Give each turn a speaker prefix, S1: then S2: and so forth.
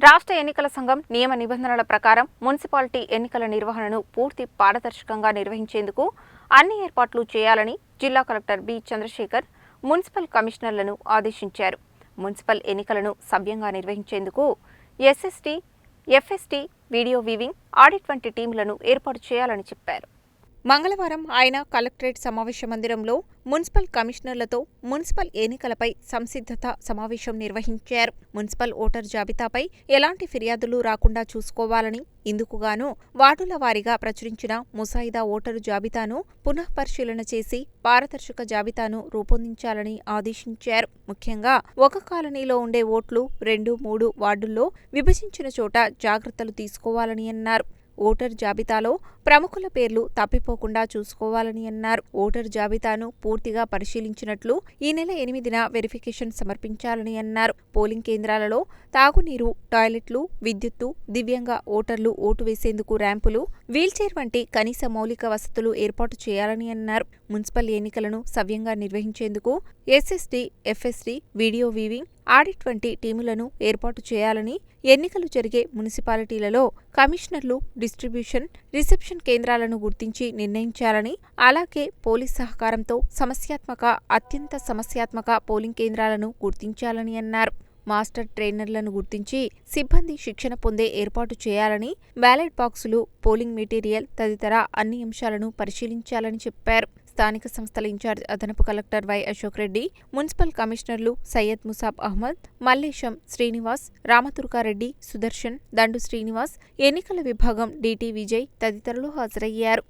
S1: రాష్ట్ర ఎన్నికల సంఘం నియమ నిబంధనల ప్రకారం మున్సిపాలిటీ ఎన్నికల నిర్వహణను పూర్తి పారదర్శకంగా నిర్వహించేందుకు అన్ని ఏర్పాట్లు చేయాలని జిల్లా కలెక్టర్ బి చంద్రశేఖర్ మున్సిపల్ కమిషనర్లను ఆదేశించారు. మున్సిపల్ ఎన్నికలను సవ్యంగా నిర్వహించేందుకు SST FST video viewing audit వంటి టీంలను ఏర్పాటు చేయాలని చెప్పారు. మంగళవారం ఆయన కలెక్టరేట్ సమావేశ మందిరంలో మున్సిపల్ కమిషనర్లతో మున్సిపల్ ఎన్నికలపై సంసిద్ధత సమావేశం నిర్వహించారు. మున్సిపల్ ఓటర్ జాబితాపై ఎలాంటి ఫిర్యాదులు రాకుండా చూసుకోవాలని ఇందుకుగాను వార్డుల వారీగా ప్రచురించిన ముసాయిదా ఓటరు జాబితాను పునఃపరిశీలన చేసి పారదర్శక జాబితాను రూపొందించాలని ఆదేశించారు. ముఖ్యంగా ఒక కాలనీలో ఉండే ఓట్లు రెండు మూడు వార్డుల్లో విభజించిన చోట జాగ్రత్తలు తీసుకోవాలని అన్నారు. ఓటర్ జాబితాలో ప్రముఖుల పేర్లు తప్పిపోకుండా చూసుకోవాలని అన్నారు. ఓటర్ జాబితాను పూర్తిగా పరిశీలించినట్లు ఈ నెల ఎనిమిదిన వెరిఫికేషన్ సమర్పించాలని అన్నారు. పోలింగ్ కేంద్రాలలో తాగునీరు టాయిలెట్లు విద్యుత్తు దివ్యంగ ఓటర్లు ఓటు వేసేందుకు ర్యాంపులు వీల్చైర్ వంటి కనీస మౌలిక వసతులు ఏర్పాటు చేయాలని అన్నారు. మున్సిపల్ ఎన్నికలను సవ్యంగా నిర్వహించేందుకు SST FST video viewing audit వంటి టీములను ఏర్పాటు చేయాలని ఎన్నికలు జరిగే మున్సిపాలిటీలలో కమిషనర్లు డిస్ట్రిబ్యూషన్ రిసెప్షన్ కేంద్రాలను గుర్తించి నిర్ణయించాలని అలాగే పోలీస్ సహకారంతో సమస్యాత్మక అత్యంత సమస్యాత్మక పోలింగ్ కేంద్రాలను గుర్తించాలని అన్నారు. మాస్టర్ ట్రైనర్లను గుర్తించి సిబ్బంది శిక్షణ పొందే ఏర్పాటు చేయాలని బ్యాలెట్ బాక్సులు పోలింగ్ మెటీరియల్ తదితర అన్ని అంశాలను పరిశీలించాలని చెప్పారు. స్థానిక సంస్థల ఇన్ఛార్జ్ అదనపు collector Y Ashok Reddy municipal కమిషనర్లు సయ్యద్ ముసాబ్ అహ్మద్ మల్లేశం శ్రీనివాస్ రామతుర్కారెడ్డి సుదర్శన్ దండు శ్రీనివాస్ ఎన్నికల విభాగం డిటి విజయ్ తదితరులు హాజరయ్యారు.